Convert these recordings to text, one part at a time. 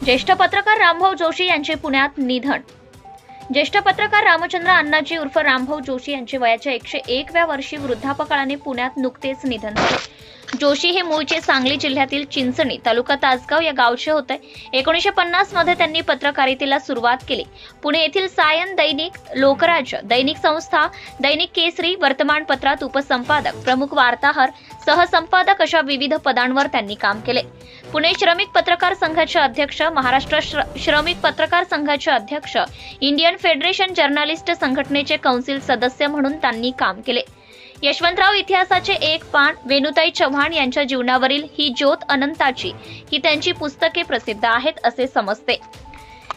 ज्येष्ठ पत्रकार रामभाऊ जोशी यांचे पुण्यात निधन ज्येष्ठ पत्रकार रामचंद्र अण्णाजी उर्फ रामभाऊ जोशी यांचे वयाच्या एकशे एकव्या वर्षी वृद्धापकाळाने पुण्यात नुकतेच निधन झाले. जोशी हे मूळचे सांगली जिल्ह्यातील चिंचणी तालुका तासगाव या गावचे होते. एकोणीसशे पन्नासमध्ये त्यांनी पत्रकारितेला सुरुवात केली. पुणे येथील सायन दैनिक लोकराज दैनिक संस्था दैनिक केसरी वर्तमानपत्रात उपसंपादक प्रमुख वार्ताहर सहसंपादक अशा विविध पदांवर त्यांनी काम केले. पुणे श्रमिक पत्रकार संघाचे अध्यक्ष महाराष्ट्र श्र- श्रमिक पत्रकार संघाचे अध्यक्ष इंडियन फेडरेशन जर्नालिस्ट संघटनेचे कौन्सिल सदस्य म्हणून त्यांनी काम केले. यशवंतराव इतिहासाचे एक पान वेणुताई चव्हाण यांच्या जीवनावरील ही ज्योत अनंताची ही त्यांची पुस्तके प्रसिद्ध आहेत असे समजते.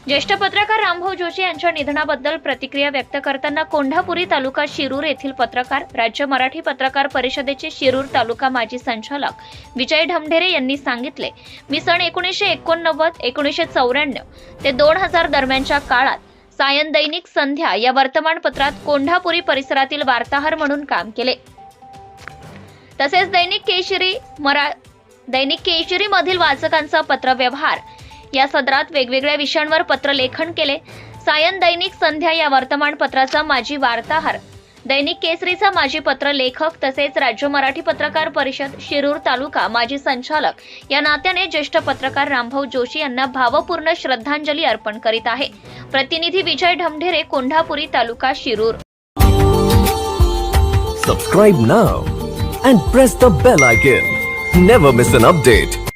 ज्येष्ठ पत्रकार रामभाऊ जोशी यांच्या निधनाबद्दल प्रतिक्रिया व्यक्त करताना कोंढापुरी तालुका शिरूर येथील पत्रकार राज्य मराठी पत्रकार परिषदेचे शिरूर तालुका माजी संचालक विजय ढमढेरे यांनी सांगितले मी सन एकोणीसशे एकोणनव्वद एकोणीसशे चौऱ्याण्णव ते दोन हजार दरम्यानच्या काळात सायन दैनिक संध्या या वर्तमानपत्रात कोंढापुरी परिसरातील वार्ताहर म्हणून काम केले. तसेच दैनिक केशरी मरा दैनिक केशरी मधील वाचकांचा पत्रव्यवहार या सदरात वेगवेगळ्या विषयांवर पत्रलेखन केले. सायन दैनिक संध्या या वर्तमानपत्राचा माजी वार्ताहर. दैनिक केसरीचा माजी पत्र लेखक तसेच राज्य मराठी पत्रकार परिषद शिरूर तालुका माजी संचालक या नात्याने ज्येष्ठ पत्रकार रामभाऊ जोशी यांना भावपूर्ण श्रद्धांजली अर्पण करीत आहे. प्रतिनिधी Vijay Dhamdhere Kondhapuri taluka Shirur. Subscribe now and press the bell icon never miss an update